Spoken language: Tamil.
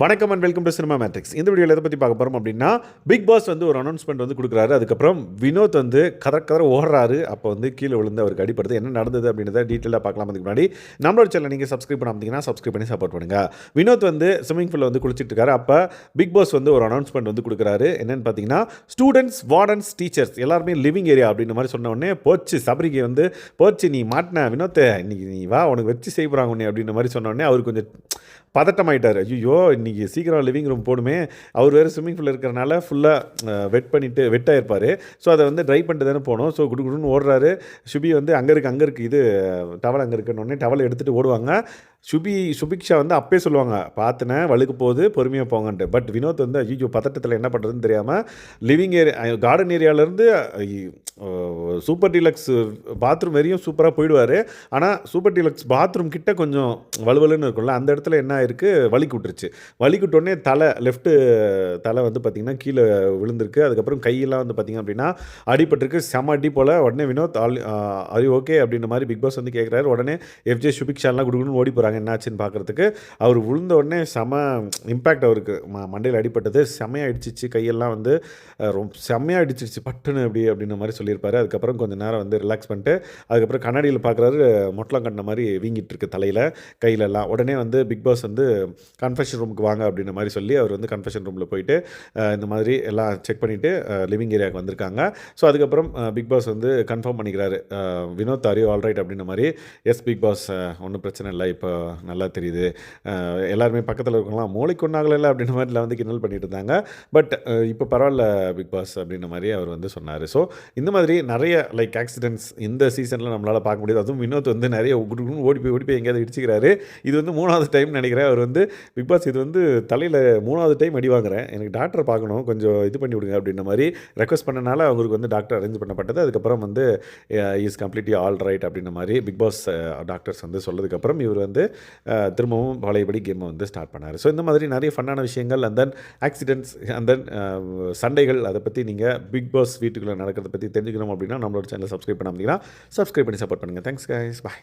வணக்கம் and welcome to cinema matrix இந்த வீடியோவில் எதை பற்றி பார்க்க போகிறோம் அப்படின்னா பிக் பாஸ் வந்து ஒரு அனௌன்ஸ்மெண்ட் வந்து கொடுக்குறாரு. அதுக்கப்புறம் வினோத் வந்து கதற கதற ஓடுறாரு. அப்போ வந்து கீழே விழுந்து அவருக்கு அடிப்படுது என்ன நடந்தது அப்படின்றத டீட்டெயிலாக பார்க்கலாம் அதுக்கு முன்னாடி நம்மளோட சேனல் நீங்கள் சப்ஸ்கிரைப் பண்ணாமட்டிங்கன்னா சப்ஸ்கிரைப் பண்ணி சப்போர்ட் பண்ணுங்கள் வினோத் வந்து ஸ்விம்மிங் பூலில் வந்து குளிச்சிட்டு இருக்காரு. அப்போ பிக் பாஸ் வந்து ஒரு அனௌன்ஸ்மெண்ட் வந்து கொடுக்குறாரு. என்னன்னு பார்த்தீங்கன்னா ஸ்டூடெண்ட்ஸ் வார்டன்ஸ் டீச்சர்ஸ் எல்லாருமே லிவிங் ஏரியா அப்படின்ற மாதிரி சொன்ன உடனே போச்சு சபரிக்கு வந்து போச்சு நீ மாட்டின வினோத்தை இன்னைக்கு நீ வா உனக்கு வச்சு செய்ய போகிறாங்க உன்னை அப்படின்ற மாதிரி சொன்ன உடனே அவர் கொஞ்சம் பதட்டமாயிட்டார். ஐயோ இன்னைக்கு சீக்கிரம் லிவிங் ரூம் போடுமே. அவர் வேறு ஸ்விம்மிங் பூல் இருக்கிறனால ஃபுல்லாக வெட் பண்ணிவிட்டு வெட்டாக இருப்பார் ஸோ அதை வந்து ட்ரை பண்ணிட்டு தானே போனோம் ஸோ குடு குடுன்னு ஓடுறாரு. சுபி வந்து அங்கே இருக்குது அங்கே இருக்குது இது டவல் அங்கே இருக்குன்னு உடனே டவல் எடுத்துகிட்டு ஓடுவாங்க. சுபி சுபிக்ஷா வந்து அப்பே சொல்லுவாங்க பார்த்துனேன் வழுக்கு போகுது பொறுமையாக போங்கன்ட்டு. பட் வினோத் வந்து ஐயோ பதட்டத்தில் என்ன பண்ணுறதுன்னு தெரியாமல் லிவிங் ஏரியா கார்டன் ஏரியாவிலேருந்து சூப்பர் டீலக்ஸ் பாத்ரூம் வரையும் சூப்பராக போயிடுவார். ஆனால் சூப்பர் டீலக்ஸ் பாத்ரூம் கிட்ட கொஞ்சம் வலுவலுன்னு இருக்கும்ல அந்த இடத்துல என்ன ஆயிருக்கு? வலிக்கு விட்டுருச்சு வலிக்கு விட்டோடனே தலை லெஃப்ட்டு தலை வந்து பார்த்திங்கன்னா கீழே விழுந்திருக்கு. அதுக்கப்புறம் கையெல்லாம் வந்து பார்த்திங்க அப்படின்னா அடிபட்டிருக்கு. செம அடி போல். உடனே வினோத் ஆல் அது ஓகே அப்படின்ற மாதிரி பிக் பாஸ் வந்து கேட்குறாரு உடனே எஃப்ஜே சுபிக்ஷாலாம் கொடுக்கணும்னு ஓடி போகிறாங்க என்னாச்சுன்னு பார்க்குறதுக்கு அவர் விழுந்த உடனே செம இம்பேக்ட் அவருக்கு. ம மண்டையில் அடிபட்டது. செமையாக அடிச்சிச்சு கையெல்லாம் வந்து ரொம்ப செம்மையாக அடிச்சிருச்சு பட்டுன்னு அப்படி அப்படின்ற மாதிரி சொல்லியிருப்பாரு. அதுக்கப்புறம் கொஞ்சம் நேரம் வந்து ரிலாக்ஸ் பண்ணிட்டு அதுக்கப்புறம் கண்ணாடியில் பார்க்குறாரு மொட்டலம் கண்ட மாதிரி வீங்கிட்டு இருக்கு தலையில் கையிலெல்லாம் உடனே வந்து பிக் பாஸ் வந்து கன்ஃபெஷன் ரூமுக்கு வாங்க அப்படின்ற மாதிரி சொல்லி அவர் வந்து கன்ஃபெஷன் ரூமில் போயிட்டு இந்த மாதிரி எல்லாம் செக் பண்ணிவிட்டு லிவிங் ஏரியாவுக்கு வந்திருக்காங்க. ஸோ அதுக்கப்புறம் பிக் பாஸ் வந்து கன்ஃபார்ம் பண்ணிக்கிறாரு. வினோத் ஆரியோ ஆல்ரைட் அப்படின்ற மாதிரி எஸ் பிக் பாஸ் ஒன்றும் பிரச்சனை இல்லை. இப்போ நல்லா தெரியுது. எல்லாருமே பக்கத்தில் இருக்கலாம் மூளைக்கு ஒன்றாகல அப்படின்ற மாதிரிலாம் வந்து கிண்டல் பண்ணிட்டு இருந்தாங்க. பட் இப்போ பரவாயில்ல பிக் பாஸ் அப்படின்ற மாதிரி அவர் வந்து சொன்னார். ஸோ இந்த மாதிரி நிறைய லைக் ஆக்சிடென்ட்ஸ் இந்த சீசனில் நம்மளால் பார்க்க முடியாது. அதுவும் வினோத் வந்து நிறைய குடுக்குன்னு ஓடி போய் ஓடி போய் எங்கேயாவது இடிச்சிக்கிறாரு. இது வந்து மூணாவது டைம் நினைக்கிறேன். அவர் வந்து பிக் பாஸ் இது வந்து தலையில் மூணாவது டைம் அடி வாங்குறேன். எனக்கு டாக்டர் பார்க்கணும். கொஞ்சம் இது பண்ணி விடுங்க. அப்படின்ற மாதிரி ரெக்வஸ்ட் பண்ணனால அவருக்கு வந்து டாக்டர் அரேஞ்ச் பண்ணப்பட்டது. அதுக்கப்புறம் வந்து இஸ் கம்ப்ளீட்லி ஆல் ரைட் அப்படின்ற மாதிரி பிக் பாஸ் டாக்டர்ஸ் வந்து சொன்னதுக்கப்புறம் இவர் வந்து திரும்பவும் பழையபடி கேமை வந்து ஸ்டார்ட் பண்ணார். ஸோ இந்த மாதிரி நிறைய ஃபன்னான விஷயங்கள் and then accidents and then சண்டைகள் அதை பற்றி நீங்கள் பிக் பாஸ் வீட்டுக்குள்ளே நடக்கிறத பற்றி தெரிஞ்சுக்கணும் அப்படின்னா நம்மளோட சேனலை சப்ஸ்கிரைப் பண்ணாமல் சப்ஸ்கிரைப் பண்ணி சப்போர்ட் பண்ணுங்கள் தேங்க்ஸ் கைஸ் பாய்